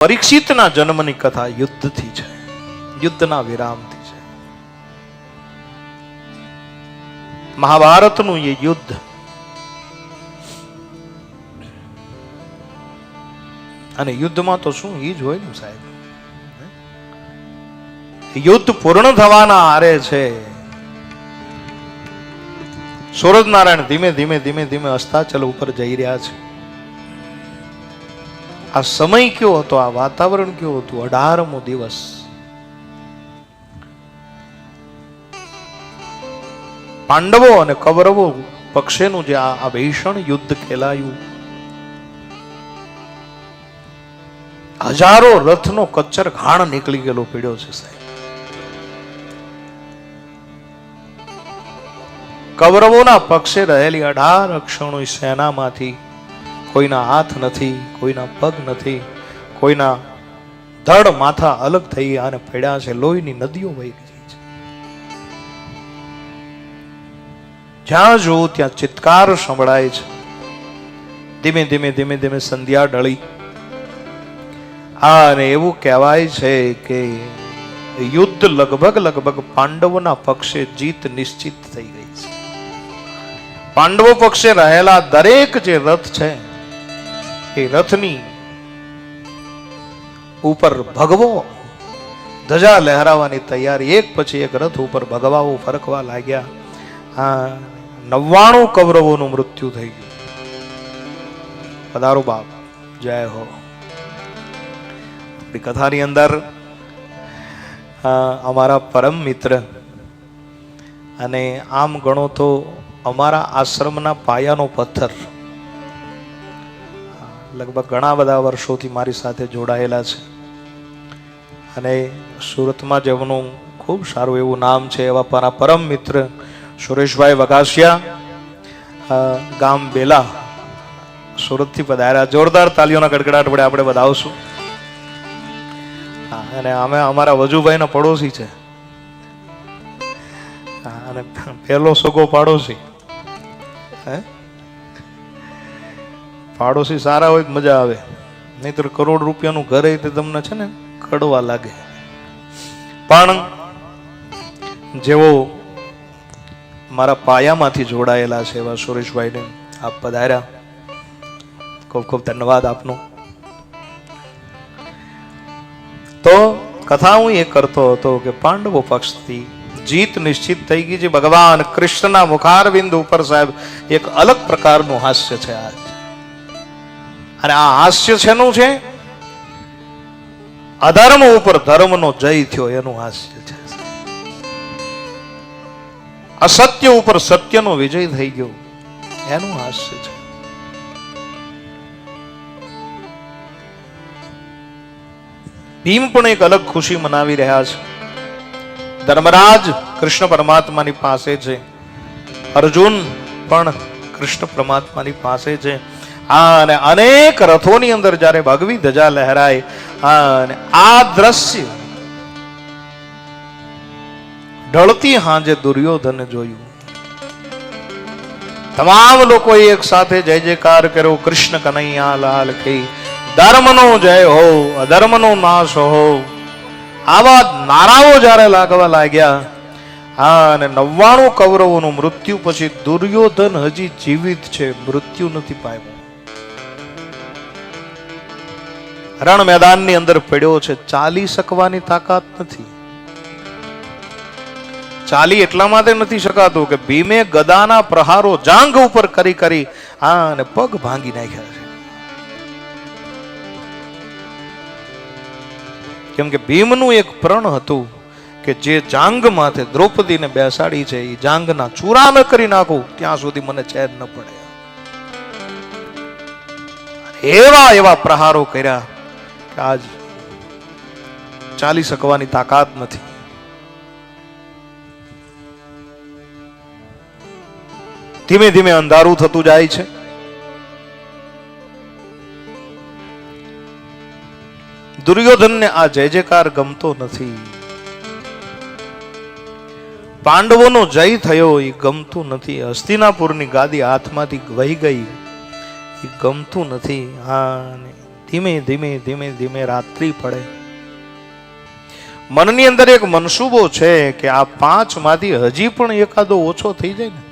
પરીક્ષિતના જન્મની કથા યુદ્ધથી છે. યુદ્ધના વિરામથી છે. મહાભારતનું એ યુદ્ધ અને યુદ્ધમાં તો શું એ જ હોય ને સાહેબ? યુદ્ધ પૂર્ણ થવાના આરે છે. સૂરજનારાયણ ધીમે ધીમે ધીમે ધીમે અસ્તાચલ ઉપર જઈ રહ્યા છે. આ સમય કયો હતો? આ વાતાવરણ કયો હતું? અઢારમો દિવસ. પાંડવો અને કૌરવો પક્ષેનું જે આ ભીષણ યુદ્ધ ખેલાયું. હજારો રથનો કચ્ચર ઘાણ નીકળી ગયેલો પીડ્યો છે સાહેબ. કૌરવોના પક્ષે રહેલી અઢાર અક્ષણો સેનામાંથી કોઈના હાથ નથી, કોઈના પગ નથી, કોઈના ધડ માથા અલગ થઈ અને પડ્યા છે, લોહીની નદીઓ વહી ગઈ છે. જ્યાં જો ત્યાં ચિત્કાર સંભળાય છે. ધીમે ધીમે ધીમે ધીમે સંધ્યા ઢળી હા, અને એવું કહેવાય છે કે યુદ્ધ લગભગ લગભગ પાંડવોના પક્ષે જીત નિશ્ચિત થઈ ગઈ છે. પાંડવો પક્ષે રહેલા દરેક જે રથ છે એ રથની ઉપર ભગવો ધજા લહેરાવાની તૈયારી. એક પછી એક રથ ઉપર ભગવાઓ ફરકવા લાગ્યા. હા નવ્વાણું કૌરવોનું મૃત્યુ થઈ ગયું. પધારો બાપ. જય હો. કથાની અંદર અમારા પરમ મિત્ર અને આમ ગણો તો અમારા આશ્રમના પાયાનો પથ્થર લગભગ ઘણા બધા વર્ષોથી મારી સાથે જોડાયેલા છે. અને સુરતમાં જેમનું ખૂબ સારું એવું નામ છે એવા મારા પરમ મિત્ર સુરેશભાઈ વઘાસિયા ગામ બેલા. સુરતથી પધાર્યા જોરદાર તાલીઓના ગડગડાટ વડે આપણે બધાવશું હા, અને અમે અમારા વજુભાઈના પડોશી છે. અને પહેલો સગો પાડોશી. હે? પાડોશી સારા હોય મજા આવે. નહીતર કરોડ રૂપિયાનું ઘર એ તમને છે ને કડવા લાગે. પણ જેવો મારા પાયામાંથી જોડાયેલા છે એવા સુરેશભાઈને આપ પધાર્યા. ખૂબ ખૂબ ધન્યવાદ આપનો. તો કથા હું એ કરતો હતો કે પાંડવો પક્ષથી જીત નિશ્ચિત થઈ ગઈ છે. ભગવાન કૃષ્ણના મુખારબિંદ ઉપર સાહેબ એક અલગ પ્રકારનું હાસ્ય છે આજ. અને આ હાસ્ય શેનું છે? અધર્મ ઉપર ધર્મનો જય થયો, એનું હાસ્ય છે. અસત્ય ઉપર સત્યનો વિજય થઈ ગયો, એનું હાસ્ય છે. ભીમ પણ એક અલગ ખુશી મનાવી રહ્યા છે. ધર્મરાજ કૃષ્ણ પરમાત્માની પાસે છે. અર્જુન પણ કૃષ્ણ પરમાત્માની પાસે છે. આ અને અનેક રથોની અંદર જ્યારે ભગવી ધજા લહેરાય, હા, અને આ દ્રશ્ય ઢળતી હાંજે દુર્યોધન જોયું. તમામ લોકો એક સાથે જય જયકાર કર્યો. કૃષ્ણ કનૈયા લાલ કી. ધર્મનો જય હો, અધર્મનો નાશ હો. આવા નારાઓ જ્યારે લાગવા લાગ્યા, હા, અને નવ્વાણું કૌરવોનું મૃત્યુ પછી દુર્યોધન હજી જીવિત છે. મૃત્યુ નથી પામ્યો. રણ મેદાનની અંદર પડ્યો છે. ચાલી શકવાની તાકાત નથી. ચાલી એટલા માટે નથી શકાતું કે ભીમે ગદાના પ્રહારો જાંઘ ઉપર કરી કરી આ અને પગ ભાંગી નાખ્યા છે. કેમ કે ભીમનું એક પ્રણ હતું કે જે જાંગ માથે દ્રૌપદીને બેસાડી છે, એ જાંગના ચૂરા ન કરી નાખું, ત્યાં સુધી મને ચેર ન પડે. એવા એવા પ્રહારો કર્યા કે આજ ચાલી શકવાની તાકાત નથી. ધીમે ધીમે અંધારું થતું જાય છે. દુર્યોધનને આ જય જયકાર ગમતો નથી. પાંડવોનો જય થયો એ ગમતું નથી. હસ્તિનાપુરની ગાદી હાથમાંથી વહી ગઈ. એ ગમતું નથી. હા ધીમે ધીમે ધીમે ધીમે રાત્રિ પડે. મનની અંદર એક મનસુબો છે કે આ પાંચમાંથી હજી પણ એકાદો ઓછો થઈ જાય ને,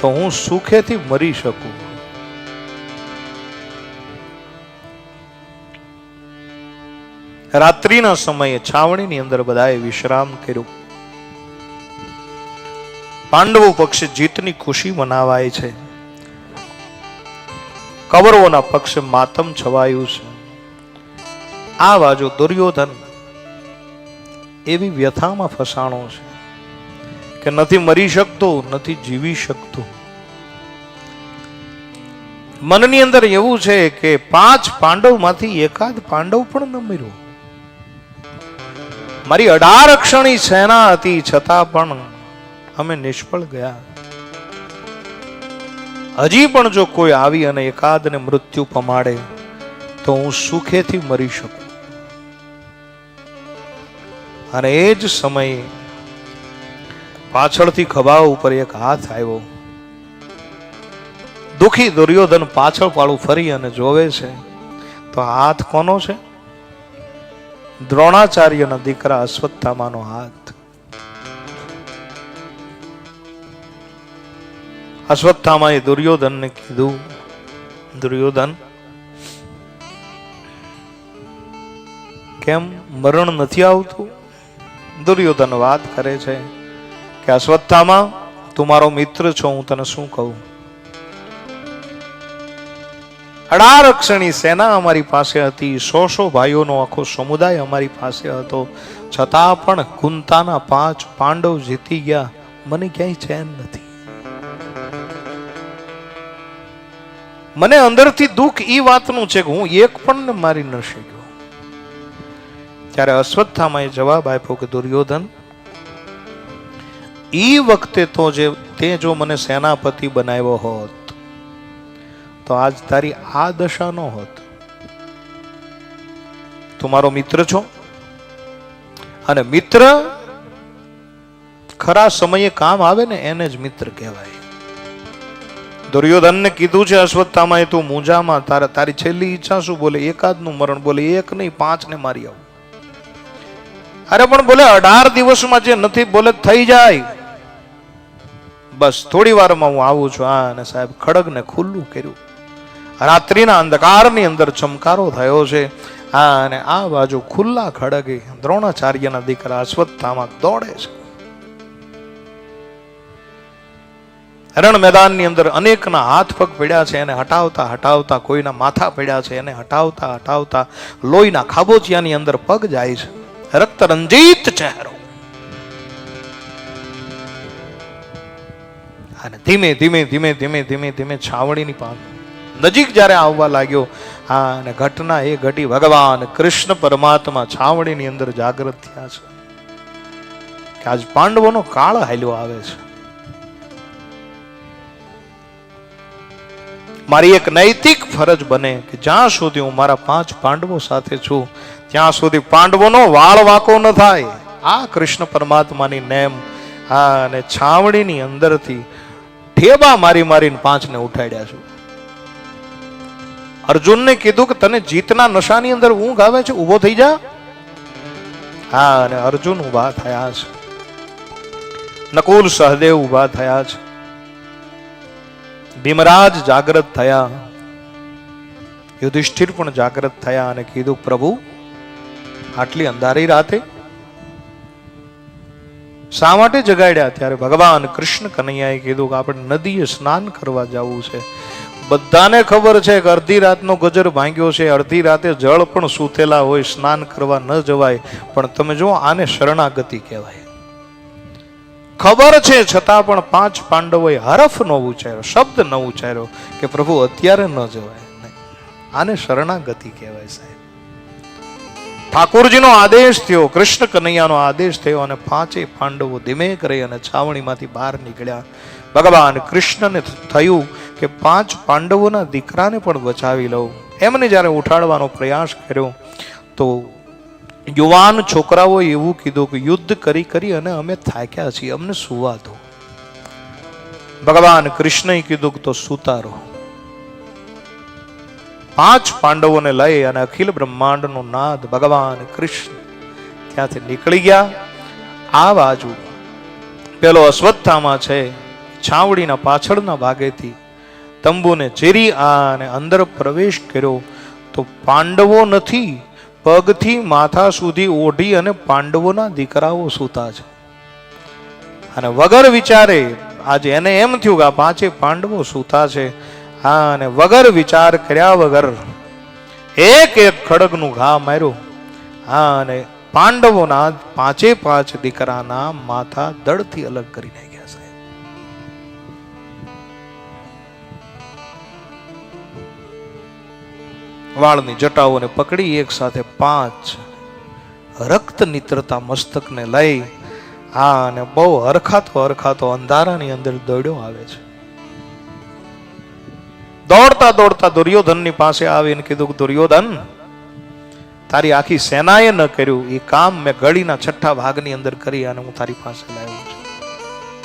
તો હું સુખેથી મરી શકું. રાત્રિના સમયે છાવણીની અંદર બધાએ વિશ્રામ કર્યો. પાંડવો પક્ષ જીતની ખુશી મનાવાય છે. કૌરવોના પક્ષે માતમ છવાયું છે. આ બાજુ દુર્યોધન એવી વ્યથામાં ફસાણો છે કે નથી મરી શકતો, નથી જીવી શકતો. મનની અંદર એવું છે કે પાંચ પાંડવમાંથી એકાદ પાંડવ પણ ન મર્યો. મારી અઢાર અક્ષણી સેના હતી, છતાં પણ અમે નિષ્ફળ ગયા. હજી પણ જો કોઈ આવી અને એકાદને મૃત્યુ પમાડે, તો હું સુખેથી મરી શકું. અને એ જ સમયે પાછળથી ખભા ઉપર એક હાથ આવ્યો. દુખી દુર્યોધન પાછળ પાડું ફરી અને જોવે છે, તો હાથ કોનો છે? દ્રોણાચાર્યના દીકરા અશ્વત્થામાનો હાથ. અશ્વત્થામાએ દુર્યોધનને કીધું દુર્યોધન કેમ મરણ નથી આવતું? દુર્યોધન વાત કરે છે કે અશ્વત્થામાં, તું મારો મિત્ર છો, હું તને શું કહું? અઢારક્ષણી સેના અમારી પાસે હતી સો સો ભાઈઓનો આખો સમુદાય અમારી પાસે હતો. છતાં પણ કુંતાના પાંચ પાંડવ જીતી ગયા. મને ક્યાંય ચેન નથી. મને અંદરથી દુઃખ એ વાતનું છે કે હું એક પણ મારી ન શક્યો. ત્યારે અશ્વત્થામાએ જવાબ આપ્યો કે, દુર્યોધન એ વખતે તો જે, તે જો મને સેનાપતિ બનાવ્યો હોત, તો આજ તારી આ દશા નો હોત. તું મારો મિત્ર છો અને મિત્ર ખરા સમયે કામ આવે ને એને જ મિત્ર કહેવાય. દુર્યોધનને કીધું છે અશ્વત્થામાએ, તું મૂંઝામાં, તારા, તારી છેલ્લી ઈચ્છા શું? બોલે, એકાદનું મરણ. બોલે, એક નહીં પાંચ ને મારી આવું. અરે, પણ બોલે, અઢાર દિવસમાં જે નથી, બોલે, થઈ જાય. બસ, થોડી વારમાં હું આવું છું. આ અને સાહેબ, ખડગને ખુલ્લું કર્યું. રાત્રિના અંધકારની અંદર ચમકારો થયો છે. આ અને આ બાજુ ખુલ્લા ખડગે દ્રોણાચાર્યના દીકરા અશ્વત્થામાં દોડે છે. રણ મેદાનની અંદર અનેકના હાથ પગ પડ્યા છે, એને હટાવતા હટાવતા કોઈના માથા પડ્યા છે, એને હટાવતા હટાવતા લોહીના ખાબોચિયાની અંદર પગ જાય છે. રક્ત રંજીત ચહેરો. અને ધીમે ધીમે ધીમે ધીમે ધીમે ધીમે છાવણીની પાન નજીક જ્યારે આવવા લાગ્યો, હા, અને ઘટના એ ઘટી ભગવાન કૃષ્ણ પરમાત્મા છાવણીની અંદર જાગૃત થયા છે. કે આજ પાંડવોનો કાળ હાલ્યો આવે છે. મારી એક નૈતિક ફરજ બને કે જ્યાં સુધી હું મારા પાંચ પાંડવો સાથે છું, ત્યાં સુધી પાંડવોનો વાળ વાંકો ન થાય. આ કૃષ્ણ પરમાત્માની નેમ હા અને છાવણીની અંદરથી ઠેબા મારી મારીને પાંચને ઉઠાડ્યા છું. અર્જુનને કીધું કે તને જીતના નશાની અંદર ઊંઘ આવે છે, ઊભો થઈ જા. હા, અને અર્જુન ઊભા થયા છે. નકુલ સહદેવ ઊભા થયા છે. ભીમરાજ જાગૃત થયા. યુધિષ્ઠિર પણ જાગૃત થયા અને કીધું, પ્રભુ, આટલી અંધારી રાતે શા માટે જગાડ્યા? ત્યારે ભગવાન કૃષ્ણ કનૈયાએ કીધું કે, આપણે નદીએ સ્નાન કરવા જવું છે. બધાને ખબર છે કે અડધી રાતનો ગજર ભાંગ્યો છે. અડધી રાતે જળ પણ સૂતેલા હોય, સ્નાન કરવા ન જવાય. પણ તમે જો આને શરણાગતિ કહેવાય. ખબર છે, છતાં પણ પાંચ પાંડવોએ હરફ ન ઉચ્ચાર્યો, શબ્દ ન ઉચ્ચાર્યો કે પ્રભુ અત્યારે ન જવાય. આને શરણાગતિ કહેવાય સાહેબ. ઠાકોરજીનો આદેશ થયો, કૃષ્ણ કનૈયાનો આદેશ થયો અને પાંચે પાંડવો ધીમે કરી અને છાવણીમાંથી બહાર નીકળ્યા. ભગવાન કૃષ્ણને થયું કે પાંચ પાંડવોના દીકરાને પણ બચાવી લઉં. એમને જ્યારે ઉઠાડવાનો પ્રયાસ કર્યો, તો યુવાન છોકરાઓએ એવું કીધું કે યુદ્ધ કરી કરી અને અમે થાક્યા છીએ, અમને સુવા દો. ભગવાન કૃષ્ણએ કીધું કે તો સુતા રહો પાંચ પાંડવોને લઈ અને અખિલ બ્રહ્માંડનો નાદ ભગવાન કૃષ્ણ ત્યાંથી નીકળી ગયા. આ બાજુ પેલો અશ્વત્થામાં છે, છાવડીના પાછળના ભાગેથી તંબુને ચીરી અને અંદર પ્રવેશ કર્યો. તો પાંડવો નથી પગથી માથા સુધી ઓઢી અને પાંડવોના દીકરાઓ સૂતા છે. અને વગર વિચારે, આજે એને એમ થયું કે આ પાંચે પાંડવો સૂતા છે. હા, અને વગર વિચાર કર્યા વગર એક એક ખડગનું ઘા માર્યો. હા, અને પાંડવોના પાંચે પાંચ દીકરાના માથા દળથી અલગ કરી નાખ્યા વાળની જટાઓને પકડી એક સાથે પાંચ રક્ત નિત્રતા મસ્તકને લઈ હા અને બહુ હરખાતો હરખાતો અંધારાની અંદર દોડ્યો આવે છે. દોડતા દોડતા દુર્યોધનની પાસે આવીને કીધું દુર્યોધન, તારી આખી સેનાએ ન કર્યું, એ કામ મેં ગળીના છઠ્ઠા ભાગની અંદર કરી અને હું તારી પાસે લાવ્યો છું.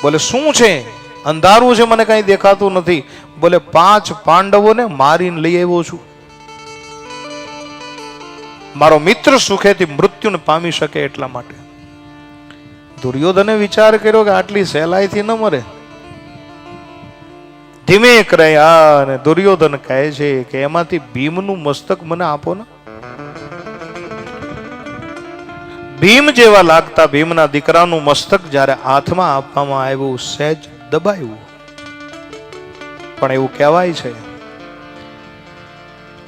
બોલે, શું છે? અંધારું છે, મને કઈ દેખાતું નથી. બોલે, પાંચ પાંડવોને મારીને લઈ આવ્યો છું. મારો મિત્ર સુખેથી મૃત્યુને પામી શકે એટલા માટે. દુર્યોધને વિચાર કર્યો કે આટલી સહેલાઈથી ન મરે. ધીમે કર્યા અને દુર્યોધન કહે છે કે એમાંથી ભીમનું મસ્તક મને આપો ને. ભીમ જેવા લાગતા ભીમના દીકરાનું મસ્તક જ્યારે હાથમાં આપવામાં આવ્યું, સહેજ દબાયું. પણ એવું કહેવાય છે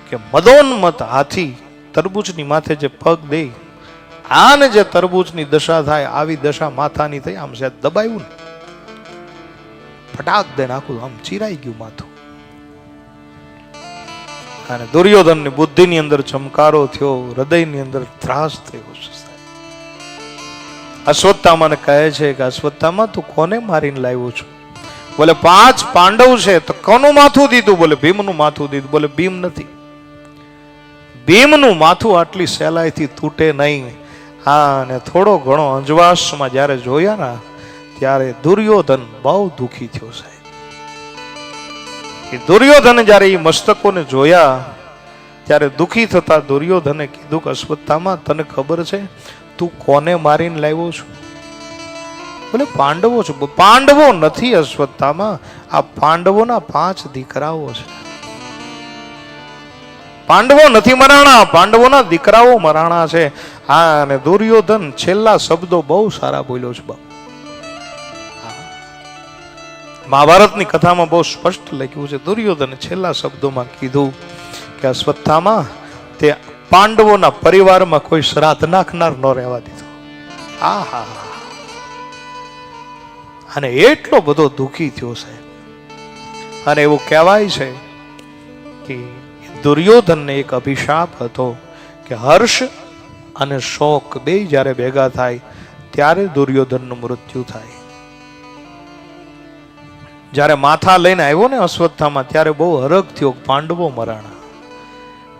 કે મદોન્મત હાથી તરબૂચની માથે જે પગ દે, આને જે તરબૂચની દશા થાય, આવી દશા માથાની થઈ, આમ સાહેબ દબાયું ને, ફટાક દે નાખું આમ ચીરાઈ ગયું માથું. અને દુર્યોધનની બુદ્ધિની અંદર ચમકારો થયો, હૃદયની અંદર ત્રાસ થયો છે અશ્વત્થામાને કહે છે કે અશ્વત્થામાં તું કોને મારીને લાવ્યો છું? બોલે, પાંચ પાંડવ છે, તો કોનું માથું દીધું? બોલે, ભીમનું માથું દીધું. બોલે, ભીમ નથી. ભીમનું માથું આટલી સહેલાઈથી તૂટે નહીં. હા, અને થોડો ઘણો અંજવાસમાં જ્યારે જોયા ના ત્યારે દુર્યોધન બહુ દુઃખી થયો સાહેબ. એ દુર્યોધન જ્યારે એ મસ્તકોને જોયા, ત્યારે દુઃખી થતા દુર્યોધને કીધું કે, અશ્વત્થામાં, તને ખબર છે, તું કોને મારીને લાવ્યો છું? બોલે, પાંડવો છું. પાંડવો નથી અશ્વત્થામાં, આ પાંડવોના પાંચ દીકરાઓ છે. પાંડવો નથી મરાણા, પાંડવોના દીકરાઓ મરાણા છે. હા, અને દુર્યોધન છેલ્લા શબ્દો બહુ સારા બોલ્યો છે બાપુ. મહાભારતની કથામાં બહુ સ્પષ્ટ લખ્યું છે. દુર્યોધને છેલ્લા શબ્દોમાં કીધું કે અશ્વત્થામાં તે પાંડવોના પરિવારમાં કોઈ શ્રાદ્ધ નાખનાર ન રહેવા દીધો. આ હા. અને એટલો બધો દુઃખી થયો સાહેબ. અને એવું કહેવાય છે કે દુર્યોધનને એક અભિશાપ હતો કે હર્ષ અને શોક બે જ્યારે ભેગા થાય, ત્યારે દુર્યોધનનું મૃત્યુ થાય. જ્યારે માથા લઈને આવ્યો ને અશ્વત્થામાં, ત્યારે બહુ હરખ થયો પાંડવો મરાણા.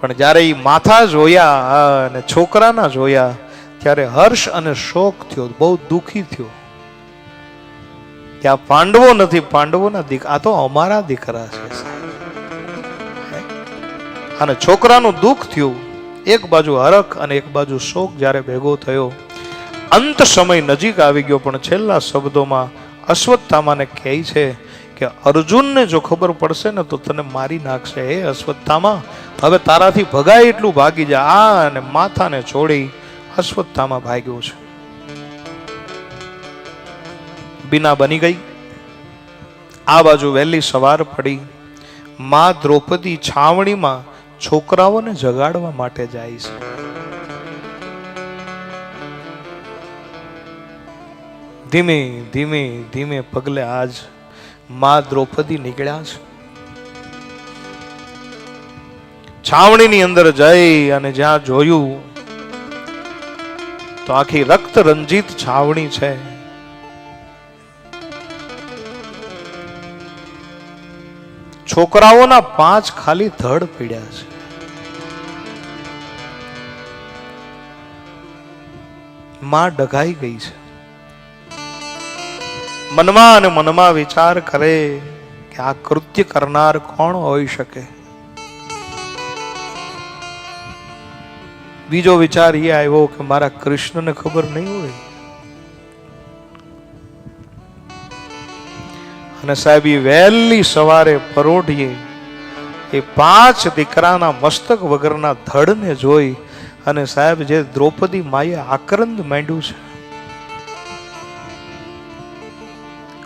પણ જ્યારે એ માથા જોયા અને છોકરાના જોયા, ત્યારે હર્ષ અને શોક થયો, બહુ દુઃખી થયો. આ પાંડવો નથી, પાંડવોના દીક, આ તો અમારા દીકરા છે. અને છોકરાનું દુઃખ થયું. એક બાજુ હરખ અને એક બાજુ શોક જ્યારે ભેગો થયો. અંત સમય નજીક આવી ગયો, પણ છેલ્લા શબ્દોમાં અશ્વત્થામાને કહે છે કે, અર્જુનને જો ખબર પડશે ને, તો તને મારી નાખશે. હે અશ્વત્થામા, હવે તારાથી ભગાય એટલું ભાગી જા. આ અને માથાને છોડી અશ્વત્થામાં ભાગ્યો છે. બીના બની ગઈ. આ બાજુ વહેલી સવાર પડી. મા દ્રૌપદી છાવણીમાં છોકરાઓને જગાડવા માટે જાય છે. ધીમે ધીમે ધીમે પગલે આજમાં દ્રૌપદી નીકળ્યા છે. છાવણીની અંદર જઈ અને જ્યાં જોયું, તો આખી રક્ત રંજિત છાવણી છે. છોકરાઓના પાંચ ખાલી ધડ પીડ્યા છે. માં ડઘાઈ ગઈ છે. મનમાં અને મનમાં વિચાર કરે કે આ કૃત્ય કરનાર કોણ હોઈ શકે? બીજો વિચાર એ આવ્યો કે મારા કૃષ્ણને ખબર નહીં હોય. અને સાહેબ એ વહેલી સવારે પરોઢીએ એ પાંચ દીકરાના મસ્તક વગરના ધડને જોઈ અને સાહેબ, જે દ્રૌપદી માએ આક્રંદ માંડ્યું છે.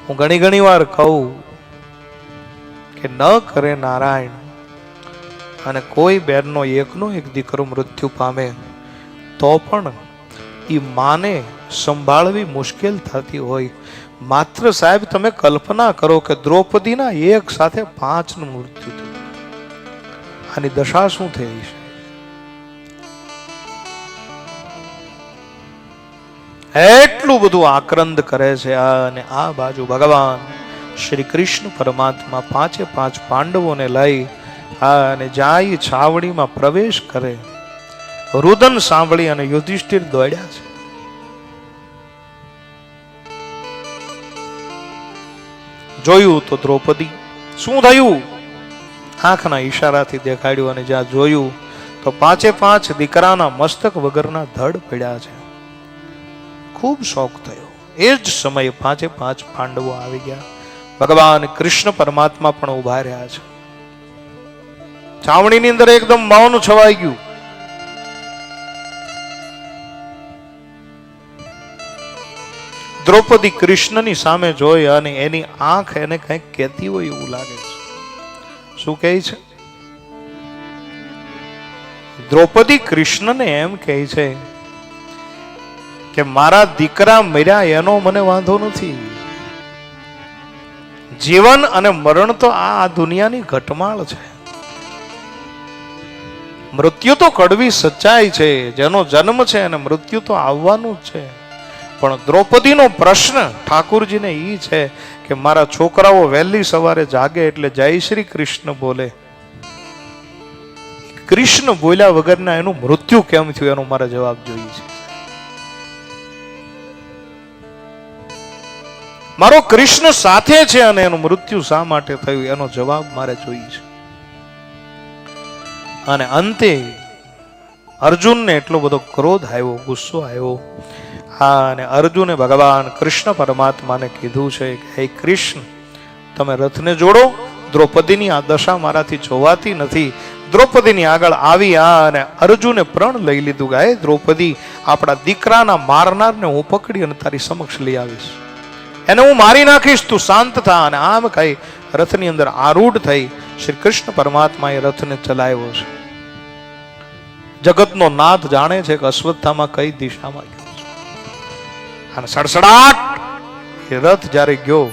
હું ઘણી ઘણી વાર કહું કે ન કરે નારાયણ અને કોઈ બેનનો એકનો એક દીકરો મૃત્યુ પામે, તો પણ એ માને સંભાળવી મુશ્કેલ થતી હોય. માત્ર સાહેબ, તમે કલ્પના કરો કે દ્રૌપદીના એક સાથે પાંચનું મૃત્યુ થયું. આની દશા શું થઈ છે? એટલું બધું આક્રંદ કરે છે અને આ બાજુ ભગવાન શ્રી કૃષ્ણ પરમાત્મા પાંચે પાંચ પાંડવોને લઈ અને જાય છાવડીમાં પ્રવેશ કરે. રુદન સાંભળી અને યુધિષ્ઠિર દોડ્યા છે. જોયું તો દ્રૌપદી, શું થયું? આંખના ઈશારાથી દેખાડ્યું અને જ્યાં જોયું તો પાંચે પાંચ દીકરાના મસ્તક વગરના ધડ પડ્યા છે. ખૂબ શોખ થયો. એ જ સમયે પાંચે પાંચ પાંડવો આવી ગયા. ભગવાન કૃષ્ણ પરમાત્મા પણ ઊભા રહ્યા છે. છાવણીની અંદર એકદમ મૌન છવાઈ ગયું. દ્રૌપદી કૃષ્ણની સામે જોઈ અને એની આંખ એને કંઈક કહેતી હોય એવું લાગે છે. શું કહે છે? દ્રૌપદી કૃષ્ણને એમ કહે છે કે મારા દીકરા મર્યા એનો મને વાંધો નથી. જીવન અને મરણ તો આ દુનિયાની ઘટમાળ છે. મૃત્યુ તો કડવી સચ્ચાઈ છે, જેનો જન્મ છે અને મૃત્યુ તો આવવાનું જ છે. પણ દ્રૌપદીનો પ્રશ્ન ઠાકુરજીને એ છે કે મારા છોકરાઓ વહેલી સવારે જાગે એટલે જય શ્રી કૃષ્ણ બોલે. કૃષ્ણ બોલ્યા વગરના એનું મૃત્યુ કેમ થયું એનો મારે જવાબ જોઈએ છે. મારો કૃષ્ણ સાથે છે અને એનું મૃત્યુ શા માટે થયું? એનો જવાબ મારે જોઈએ છે. અને અંતે અર્જુનને એટલો બધો ક્રોધ આવ્યો, ગુસ્સો આવ્યો. હા, અને અર્જુને ભગવાન કૃષ્ણ પરમાત્માને કીધું છે કે, હે કૃષ્ણ, તમે રથને જોડો. દ્રૌપદીની આ દશા મારાથી જોવાતી નથી. દ્રૌપદીની આગળ આવી આ અને અર્જુને પ્રણ લઈ લીધું હે દ્રૌપદી, આપણા દીકરાના મારનારને હું પકડી અને તારી સમક્ષ લઈ આવીશ. એને હું મારી નાખીશ, તું શાંત થા. અને આમ કહી રથની અંદર આરૂઢ થઈ શ્રી કૃષ્ણ પરમાત્માએ રથને ચલાવ્યો છે. જગતનો નાથ જાણે છે કે અશ્વત્થામાં કઈ દિશામાં ગયો છે. અને સડસડાટ એ રથ જ્યારે ગયો,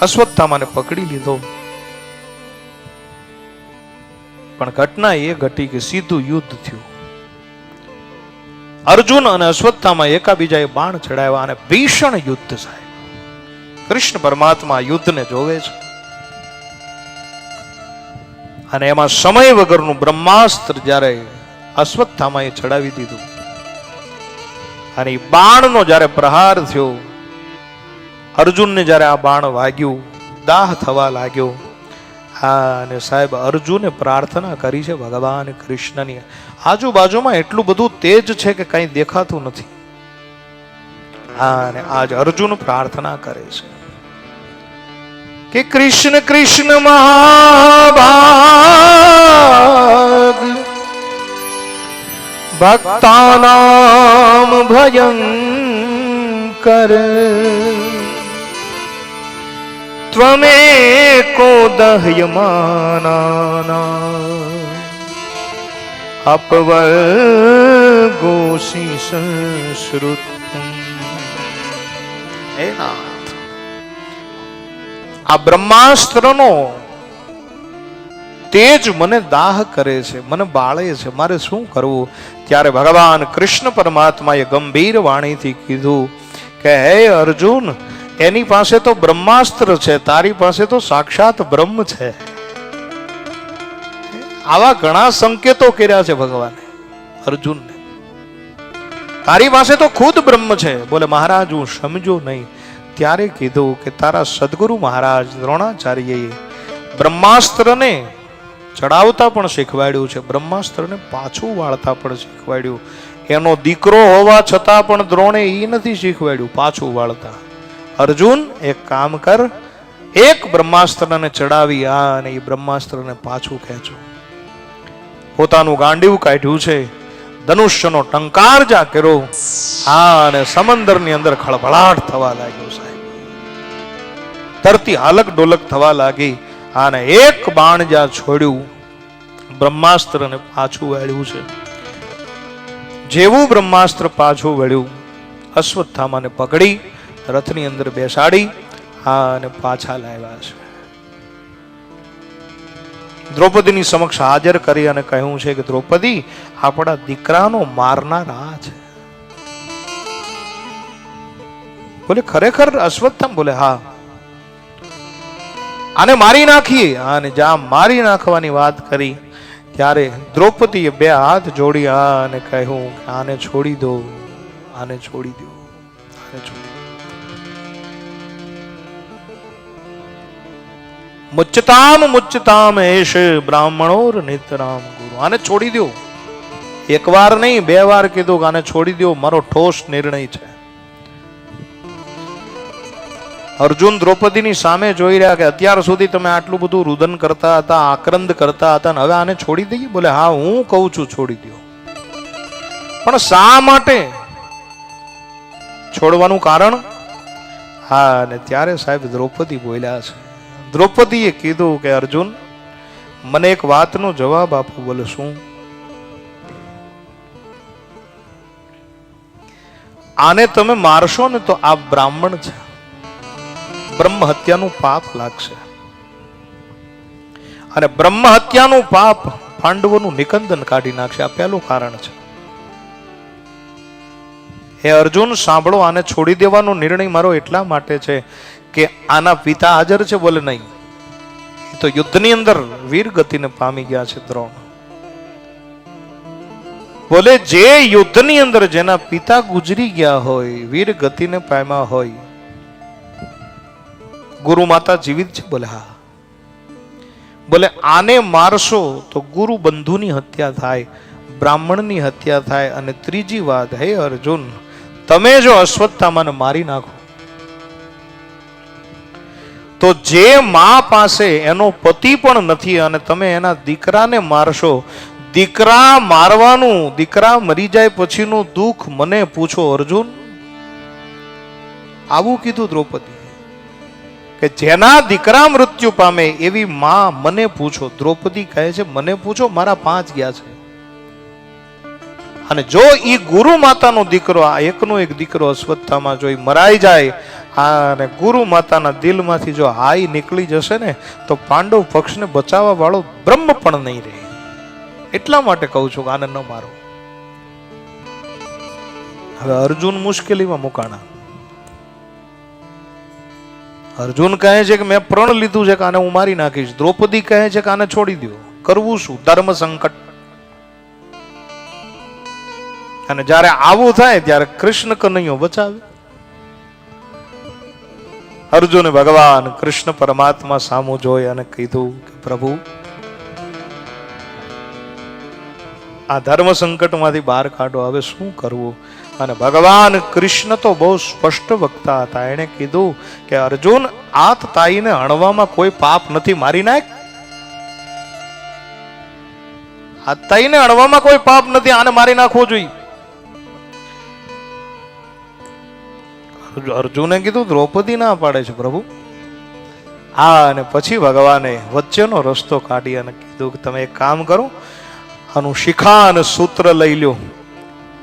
અશ્વત્થામાને પકડી લીધો. પણ ઘટના એ ઘટી કે સીધું યુદ્ધ થયું. અર્જુન અને અશ્વત્થામાં એકાબીજાએ બાણ ચડાવ્યા અને ભીષણ યુદ્ધ સાહેબ કૃષ્ણ પરમાત્મા યુદ્ધને જોવે છે. અને એમાં સમય વગરનું બ્રહ્માસ્ત્ર જ્યારે અશ્વત્થામાએ ચડાવી દીધું. અને એ બાણનો જ્યારે પ્રહાર થયો, અર્જુનને જ્યારે આ બાણ વાગ્યું, દાહ થવા લાગ્યો, હા, અને સાહેબ અર્જુને પ્રાર્થના કરી છે, ભગવાન કૃષ્ણની. આજુબાજુમાં એટલું બધું તેજ છે કે કંઈ દેખાતું નથી. હા, અને આજ અર્જુન પ્રાર્થના કરે છે. કે કૃષ્ણ કૃષ્ણ મહાભાગ. ભક્તાનામ ભયંકર ત્વમેકો અપવર અપવર્ગોષી સંસ્કૃત. નાથ આ બ્રહ્માસ્ત્રનો તેજ મને દાહ કરે છે, મને બાળે છે, મારે શું કરવું? ત્યારે ભગવાન કૃષ્ણ પરમાત્માએ ગંભીર વાણીથી કીધું કે, હે અર્જુન, એની પાસે તો બ્રહ્માસ્ત્ર છે, તારી પાસે તો સાક્ષાત બ્રહ્મ છે. આવા ઘણા સંકેતો કર્યા છે ભગવાને, અર્જુનને. તારી પાસે તો ખુદ બ્રહ્મ છે. બોલે, મહારાજ, હું સમજો નહીં. ત્યારે કીધું કે તારા સદગુરુ મહારાજ દ્રોણાચાર્યએ બ્રહ્માસ્ત્રને ચડાવતા પણ શીખવાડ્યું છે. બ્રહ્માસ્ત્રને પાછું વાળતા પણ શીખવાડ્યું. એનો દીકરો હોવા છતાં પણ દ્રોણે એ નથી શીખવાડ્યું, પાછું વાળતા. અર્જુન, એક કામ કર, એક બ્રહ્માસ્ત્રને ચડાવી આ અને એ બ્રહ્માસ્ત્રને પાછું ખેંચો. પોતાનું ગાંડીવ કાઢ્યું છે. ધનુષ્યનો ટંકાર જા કર્યો, હા, અને સમંદરની અંદર ખળભળાટ થવા લાગ્યો સાહેબ. ધરતી હાલક ડોલક થવા લાગી અને એક બાણ જ્યાં છોડ્યું બ્રહ્માસ્ત્રને પાછું વાળ્યું છે. જેવું બ્રહ્માસ્ત્ર પાછું વળ્યું, અશ્વત્થામાને પકડી, રથની અંદર બેસાડી, હા, અને પાછા લાવ્યા છે. દ્રૌપદીની સમક્ષ હાજર કરી અને કહ્યું છે કે, દ્રૌપદી, આપણા દીકરાનો મારનાર છે. બોલે, ખરેખર અશ્વત્થમ? બોલે, હા. આને મારી નાખીએ? અને જ્યાં મારી નાખવાની વાત કરી. ત્યારે દ્રૌપદીએ બે હાથ જોડી અને કહ્યું કે, આને છોડી દો, આને છોડી દો, આને છોડી મુચ્ચતામ મુચ્ચતામ એશ બ્રાહ્મણોર નિતરામ ગુરુ. આને છોડી દો એક વાર નહીં, બે વાર કીધું કે આને છોડી દો મારો ઠોસ નિર્ણય છે. અર્જુન દ્રૌપદીની સામે જોઈ રહ્યા કે અત્યાર સુધી તમે આટલું બધું રુદન કરતા હતા, આક્રંદ કરતા હતા ને હવે આને છોડી દઈએ? બોલે, હા, હું કહું છું, છોડી દો પણ શા માટે? છોડવાનું કારણ? હા, અને ત્યારે સાહેબ દ્રૌપદી બોલ્યા છે. દ્રૌપદીએ કીધું કે, અર્જુન, મને એક વાતનો જવાબ આપો, બોલે, શું? આને તમે મારશો ને તો આ બ્રાહ્મણ છે. બ્રહ્મ હત્યાનું પાપ લાગશે. અને બ્રહ્મ હત્યાનું પાપ પાંડવોનું નિકંદન કાઢી નાખશે. આ પહેલું કારણ છે. હે અર્જુન, સાંભળો, આને છોડી દેવાનો નિર્ણય મારો એટલા માટે છે કે આના પિતા હાજર છે બોલે નહીં. એ તો યુદ્ધની અંદર વીર ગતિને પામી ગયા છે દ્રોણ. બોલે જે યુદ્ધની અંદર જેના પિતા ગુજરી ગયા હોય, વીર ગતિને પામ્યા હોય, ગુરુ માતા જીવિત છે બોલે હા. બોલે આને મારશો તો ગુરુ બંધુની હત્યા થાય, બ્રાહ્મણની હત્યા થાય અને ત્રીજી વાત, હે અર્જુન, તમે જો અશ્વત્થામાને મારી નાખો. તો જે મા પાસે એનો પતિ પણ નથી અને તમે એના દીકરાને મારશો, દીકરા મારવાનું, દીકરા મરી જાય પછીનું દુઃખ મને પૂછો અર્જુન. આવું કીધું દ્રૌપદી કે જેના દીકરા મૃત્યુ પામે એવી માં મને પૂછો. દ્રૌપદી કહે છે, મને પૂછો, મારા પાંચ ગયા છે. અને જો એ ગુરુ માતાનો દીકરો, આ એકનો એક દીકરો અશ્વત્થામાં જો એ મરાઈ જાય આ અને ગુરુ માતાના દિલમાંથી જો હાઈ નીકળી જશે ને, તો પાંડવ પક્ષને બચાવવા વાળો બ્રહ્મ પણ નહીં રહે. એટલા માટે કહું છું કે આને ન મારો. હવે અર્જુન મુશ્કેલીમાં મુકાણા. અર્જુન કહે છે કે મેં પ્રણ લીધું છે કે આને હું મારી નાખીશ. દ્રૌપદી કહે છે કે આને છોડી દો કરવું શું? ધર્મ સંકટ. અને જ્યારે આવું થાય, ત્યારે કૃષ્ણ કનૈયો બચાવે. અર્જુને ભગવાન કૃષ્ણ પરમાત્મા સામું જોઈ અને કીધું કે પ્રભુ, આ ધર્મ સંકટમાંથી બહાર કાઢો. હવે શું કરવું? અને ભગવાન કૃષ્ણ તો બહુ સ્પષ્ટ વક્તા હતા. એણે કીધું કે અર્જુન, આત તાઈને હણવામાં કોઈ પાપ નથી, મારી નાખ. આત તાઈને હણવામાં કોઈ પાપ નથી, આને મારી નાખવો જોઈએ. અર્જુને કીધું, દ્રૌપદી ના પાડે છે પ્રભુ. આ અને પછી ભગવાને વચ્ચેનો રસ્તો કાઢી અને કીધું કે, તમે એક કામ કરો, આનું શિખા અને સૂત્ર લઈ લ્યો,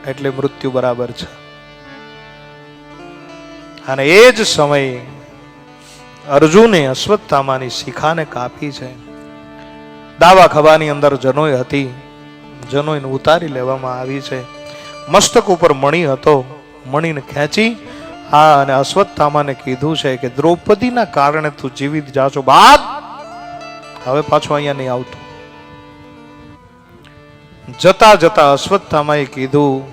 એટલે મૃત્યુ બરાબર છે. અને એ જ સમયે અર્જુને અશ્વત્થામાની શિખાને કાપી છે. દાવા ખભાની અંદર જનોય હતી. જનોઈને ઉતારી લેવામાં આવી છે. મસ્તક ઉપર મણી હતો. મણીને ખેંચી આ અને અશ્વત્થામાને કીધું છે કે દ્રૌપદીના કારણે તું જીવિત જાશો. બાદ હવે પાછો અહીંયા નહીં આવતું. જતા જતા અશ્વત્થામાએ કીધું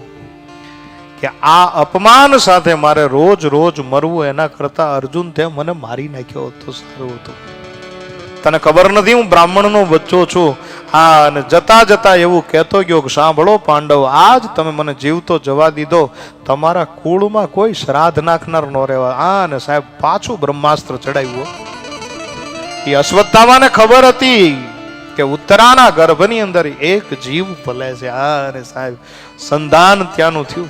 કે આ અપમાન સાથે મારે રોજ રોજ મરવું, એના કરતા અર્જુન તે મને મારી નાખ્યો હતો, સારું હતું. તને ખબર નથી, હું બ્રાહ્મણનો બચ્ચો છું. હા, અને જતા જતા એવું કહેતો ગયો કે, સાંભળો પાંડવ, આજ તમે મને જીવતો જવા દીધો. તમારા કુળમાં કોઈ શ્રાદ્ધ નાખનાર ન રહેવા. આ અને સાહેબ, પાછું બ્રહ્માસ્ત્ર ચડાવ્યું. એ અશ્વત્થામાને ખબર હતી કે ઉત્તરાના ગર્ભની અંદર એક જીવ ભલે છે. આ અને સાહેબ, સંધાન ત્યાંનું થયું.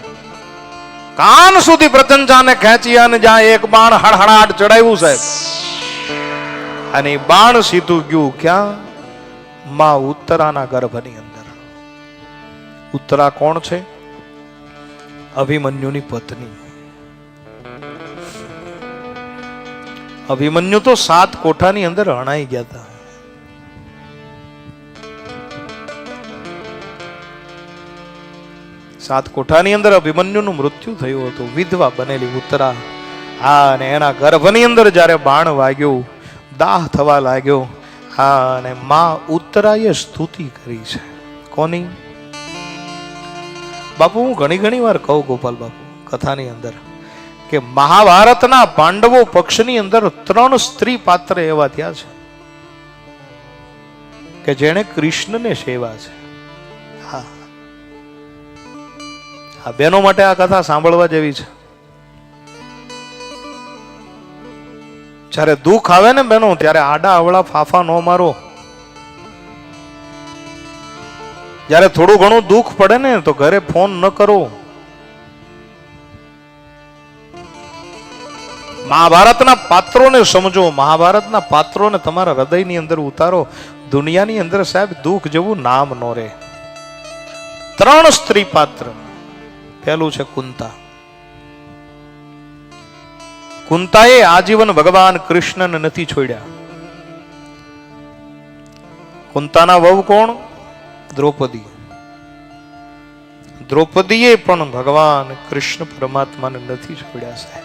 કાન સુધી પ્રચંચાને ખેંચી અને જ્યાં એક બાણ હડહડાટ ચડાવ્યું, સાહેબ. અને બાણ સીધું ગયું ક્યાં? માં ઉત્તરાના ગર્ભની અંદર. ઉત્તરા કોણ છે? અભિમન્યુની પત્ની. અભિમન્યુ તો સાત કોઠાની અંદર હણાઈ ગયા હતા. સાત કોઠાની અંદર અભિમન્યુનું મૃત્યુ થયું હતું. વિધવા બનેલી ઉત્તરા હા અને એના ગર્ભની અંદર જ્યારે બાણ વાગ્યું દાહ થવા લાગ્યો. હા, અને માં ઉત્તરાએ સ્તુતિ કરી છે. કોની? બાપુ, હું ઘણી ઘણી વાર કહું ગોપાલ બાપુ, કથાની અંદર, કે મહાભારતના પાંડવો પક્ષની અંદર ત્રણ સ્ત્રી પાત્ર એવા થયા છે, કે જેણે કૃષ્ણને સેવા છે. હા. હા, બેનો માટે આ કથા સાંભળવા જેવી છે. જ્યારે દુઃખ આવે ને બહેનો ત્યારે આડા અવળા ફાફા ન મારો. જ્યારે થોડું ઘણું દુઃખ પડે ને, તો ઘરે ફોન ન કરો. મહાભારતના પાત્રોને સમજો, મહાભારતના પાત્રોને તમારા હૃદયની અંદર ઉતારો. દુનિયાની અંદર સાહેબ, દુઃખ જેવું નામ નો રહે. ત્રણ સ્ત્રી પાત્ર. પહેલું છે કુંતા. કુંતાએ આજીવન ભગવાન કૃષ્ણને નથી છોડ્યા. કુંતાના વહુ કોણ? દ્રૌપદી દ્રૌપદીએ પણ ભગવાન કૃષ્ણ પરમાત્માને નથી છોડ્યા સાહેબ.